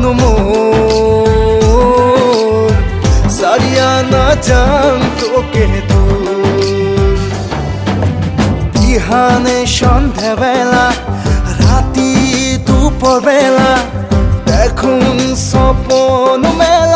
মন মোর। সারিয়া না জান তোকে ইহানে সন্ধ্যাবেলা রাতি দুপুরবেলা দেখুন স্বপন মেলা।